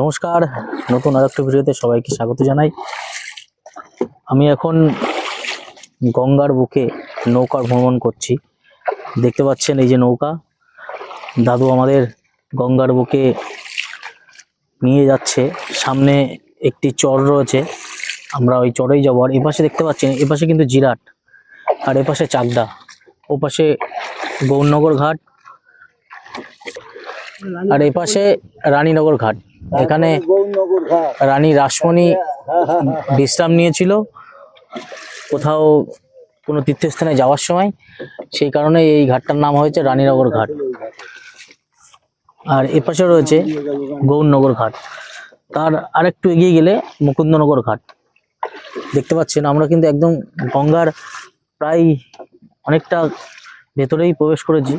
নমস্কার। নতুন আর একটা ভিডিওতে সবাইকে স্বাগত জানাই। আমি এখন গঙ্গার বুকে নৌকার ভ্রমণ করছি। দেখতে পাচ্ছেন এই যে নৌকা। দাদু আমাদের গঙ্গার বুকে নিয়ে যাচ্ছে। সামনে একটি চর রয়েছে। আমরা ওই চরেই যাব। আর এপাশে দেখতে পাচ্ছেন, এপাশে কিন্তু জিরাট আর এপাশে চাকদা। ওপাশে গৌরনগর ঘাট আর এপাশে রানীনগর ঘাট। এখানে রানী রাসমণি বিশ্রাম নিয়েছিল। কোথাও কোনো তীর্থস্থানে যাওয়ার সময়। সেই কারণে এই ঘাটটার নাম হয়েছে রানীনগর ঘাট। আর এপাশে রয়েছে গৌরনগর ঘাট। তার আরেকটু এগিয়ে গেলে মুকুন্দনগর ঘাট। দেখতে পাচ্ছেন আমরা কিন্তু একদম গঙ্গার প্রায় অনেকটা ভেতরেই প্রবেশ করেছি।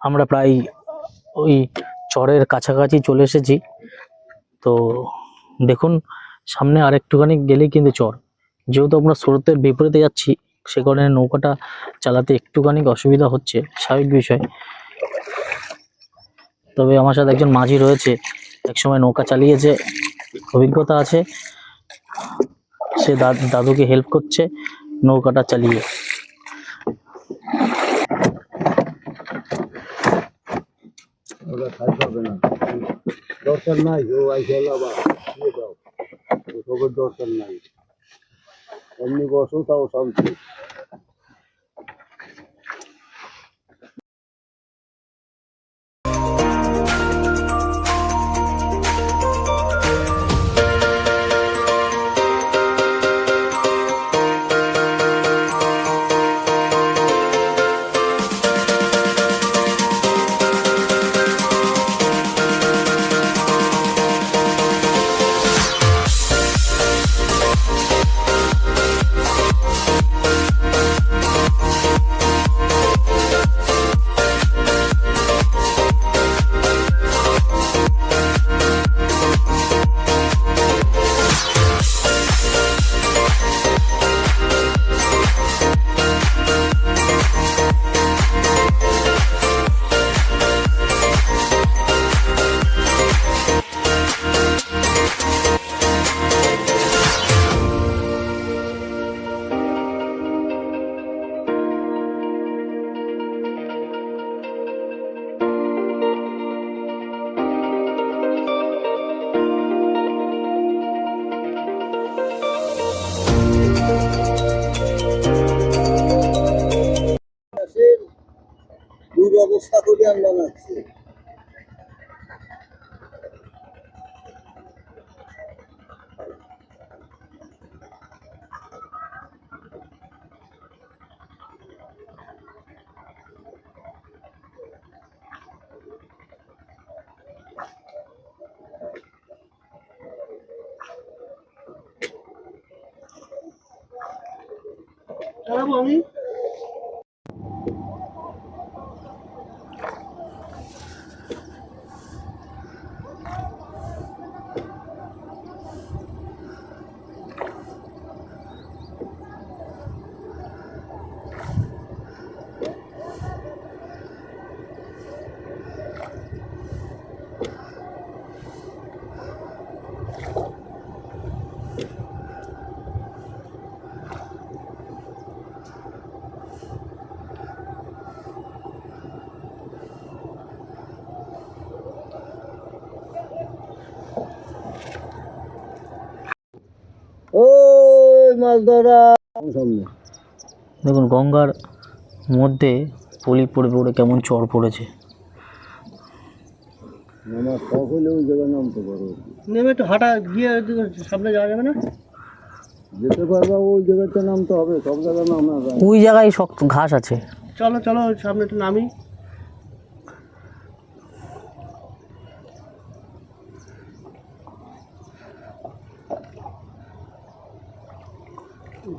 আমরা প্রায় ওই চরের কাছাকাছি চলে এসেছি। তো দেখুন, সামনে আর একটুখানি গেলেই কিন্তু চর। যেহেতু আমরা স্রোতের বিপরীতে যাচ্ছি, সে কারণে নৌকাটা চালাতে একটুখানি অসুবিধা হচ্ছে, স্বাভাবিক বিষয়। তবে আমার সাথে একজন মাঝি রয়েছে, একসময় নৌকা চালিয়েছে, অভিজ্ঞতা আছে। সে দাদ- দাদুকে হেল্প করছে নৌকাটা চালিয়ে। খাই পাবে না। দরকার নাই, ও আইসে আবার। দিয়ে দাও ওসবের দরকার নাই। এমনি বসো, তাও শান্তি। Era bom, hein? মাছ ধরা দেখুন গঙ্গার মধ্যে পলি পড়ে পড়ে কেমন চর পড়েছে। নেমে একটু হাঁটা গিয়ে সামনে যাওয়া যাবে না? যেতে পারবা ওই জায়গাতে নামতে হবে সব জায়গায় নামা ওই জায়গায় শক্ত ঘাস আছে। চলো চলো ওই সামনে একটু নামি।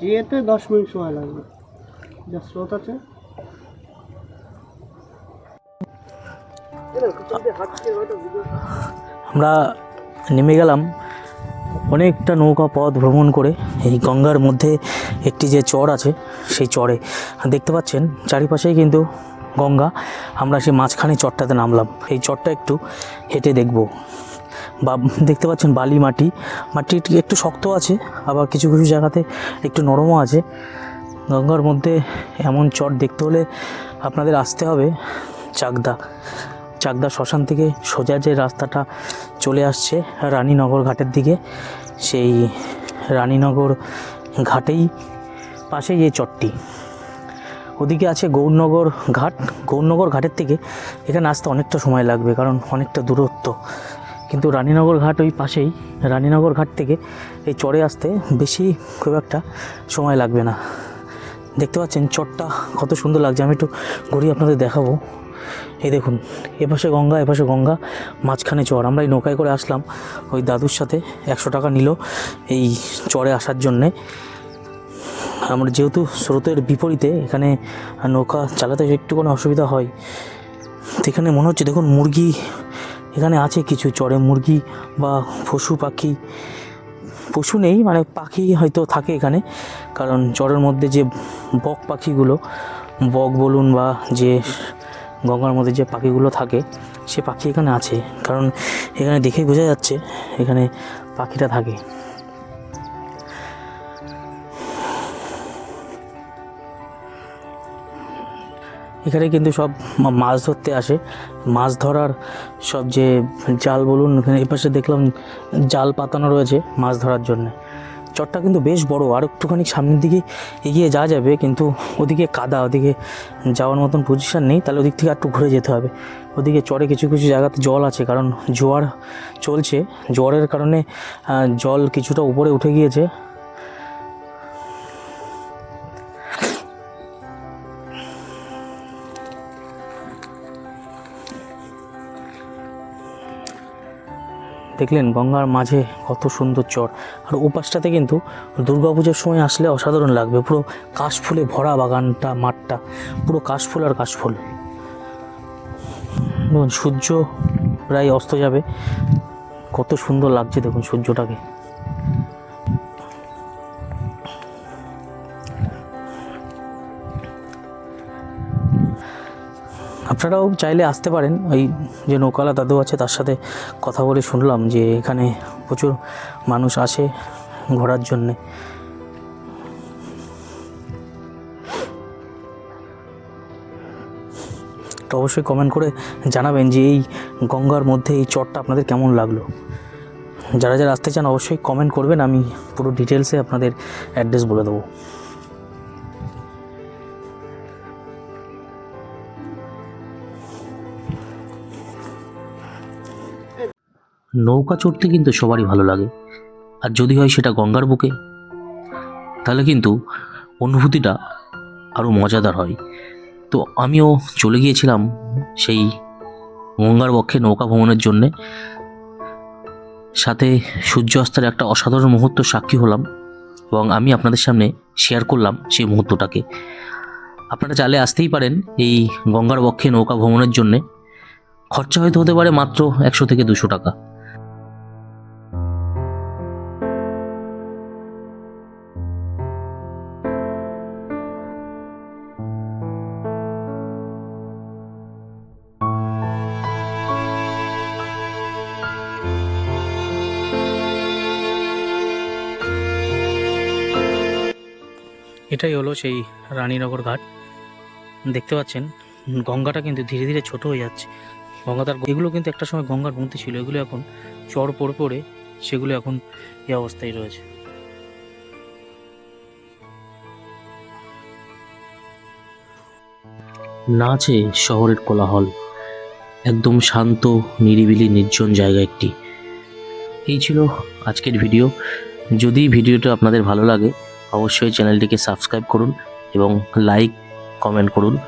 যেতে দশ মিনিট সময় লাগবে। যা স্রোত আছে। আমরা নেমে গেলাম অনেকটা নৌকা পথ ভ্রমণ করে। এই গঙ্গার মধ্যে একটি যে চর আছে, সেই চরে। দেখতে পাচ্ছেন, চারিপাশেই কিন্তু গঙ্গা। আমরা সেই মাঝখানে চরটাতে নামলাম। এই চরটা একটু হেঁটে দেখব। বা দেখতে পাচ্ছেন বালি মাটি। মাটি একটু শক্ত আছে, আবার কিছু কিছু জায়গাতে একটু নরমও আছে। গঙ্গার মধ্যে এমন চট দেখতে হলে আপনাদের আসতে হবে চাকদা। চাকদা শ্মশান থেকে সোজা যে রাস্তাটা চলে আসছে রানীনগর ঘাটের দিকে, সেই রানীনগর ঘাটেই পাশেই এই চটটি। ওদিকে আছে গৌরনগর ঘাট। গৌরনগর ঘাটের থেকে এখানে আসতে অনেকটা সময় লাগবে, কারণ অনেকটা দূরত্ব। কিন্তু রানীনগর ঘাট ওই পাশেই। রানীনগর ঘাট থেকে এই চড়ে আসতে বেশি খুব একটা সময় লাগবে না। দেখতে পাচ্ছেন চটটা কত সুন্দর লাগছে। আমি একটু ঘুরিয়ে আপনাদের দেখাবো। এই দেখুন, এপাশে গঙ্গা এপাশে গঙ্গা, মাঝখানে চর। আমরা এই নৌকায় করে আসলাম। ওই দাদুর সাথে একশো টাকা নিল এই চরে আসার জন্যে। আমরা যেহেতু স্রোতের বিপরীতে এখানে নৌকা চালাতে একটুখানি অসুবিধা হয়, তো এখানে মনে হচ্ছে, দেখুন মুরগি এখানে আছে কিছু চড়ে মুরগি বা পশু পাখি। পশু নেই মানে পাখি হয়তো থাকে এখানে, কারণ চরের মধ্যে যে বক পাখিগুলো, বক বলুন বা যে গঙ্গার মধ্যে যে পাখিগুলো থাকে, সে পাখি এখানে আছে। কারণ এখানে দেখেই বোঝা যাচ্ছে এখানে পাখিটা থাকে। এখানে কিন্তু সব মাছ ধরতে আসে। মাছ ধরার সব যে জাল বলুন, এখানে এপাশে দেখলাম জাল পাতানো রয়েছে মাছ ধরার জন্য। চরটা কিন্তু বেশ বড়, আর একটুখানি সামনের দিকে এগিয়ে যাওয়া যাবে, কিন্তু ওদিকে কাদা, ওদিকে যাওয়ার মতন পজিশন নেই। তাহলে ওদিক থেকে একটু ঘুরে যেতে হবে। ওদিকে চরে কিছু কিছু জায়গাতে জল আছে, কারণ জোয়ার চলছে। জোয়ারের কারণে জল কিছুটা উপরে উঠে গিয়েছে। দেখলেন গঙ্গার মাঝে কত সুন্দর চর। আর ওপাশটাতে কিন্তু দুর্গাপুজোর সময় আসলে অসাধারণ লাগবে। পুরো কাশফুলে ভরা বাগানটা, মাঠটা। পুরো কাশফুল আর কাশফুল। সূর্য প্রায় অস্ত যাবে। কত সুন্দর লাগছে দেখুন সূর্যটাকে। আপনারাও চাইলে আসতে পারেন। ওই যে নৌকালা দাদু আছে, তার সাথে কথা বলে শুনলাম যে এখানে প্রচুর মানুষ আসে ঘোরার জন্যে। তো অবশ্যই কমেন্ট করে জানাবেন যে এই গঙ্গার মধ্যে এই চটটা আপনাদের কেমন লাগল। যারা যারা আসতে চান, অবশ্যই কমেন্ট করবেন, আমি পুরো ডিটেলসে আপনাদের অ্যাড্রেস বলে দেবো। নৌকা চড়তে কিন্তু সবারই ভালো লাগে। আর যদি হয় সেটা গঙ্গার বুকে, তাহলে কিন্তু অনুভূতিটা আরও মজাদার হয়। তো আমিও চলে গিয়েছিলাম সেই গঙ্গার বক্ষে নৌকা ভ্রমণের জন্যে। সাথে সূর্য সূর্যাস্তের একটা অসাধারণ মুহূর্ত সাক্ষী হলাম এবং আমি আপনাদের সামনে শেয়ার করলাম সেই মুহূর্তটাকে। আপনারা চালে আসতেই পারেন এই গঙ্গার বক্ষে নৌকা ভ্রমণের জন্যে। খরচা হয়তো হতে পারে মাত্র একশো থেকে দুশো টাকা। এটাই হলো সেই রানীনগর ঘাট। দেখতে পাচ্ছেন, গঙ্গাটা কিন্তু ধীরে ধীরে ছোট হয়ে যাচ্ছে। গঙ্গা তার এগুলো কিন্তু একটা সময় গঙ্গার মধ্যে ছিল, এগুলো এখন চর পড়ে পড়ে সেগুলো এখন এই অবস্থায় রয়েছে। না আছে শহরের কোলাহল, একদম শান্ত, নিরিবিলি, নির্জন জায়গা একটি। এই ছিল আজকের ভিডিও। যদি ভিডিওটা আপনাদের ভালো লাগে অবশ্যই চ্যানেলটিকে সাবস্ক্রাইব করুন এবং লাইক, কমেন্ট করুন।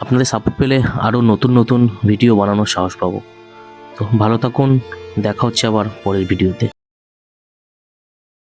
আপনাদের সাপোর্ট পেলে আরও নতুন নতুন ভিডিও বানানোর সাহস পাবো। তো ভালো থাকুন, দেখা হচ্ছে আবার পরের ভিডিওতে।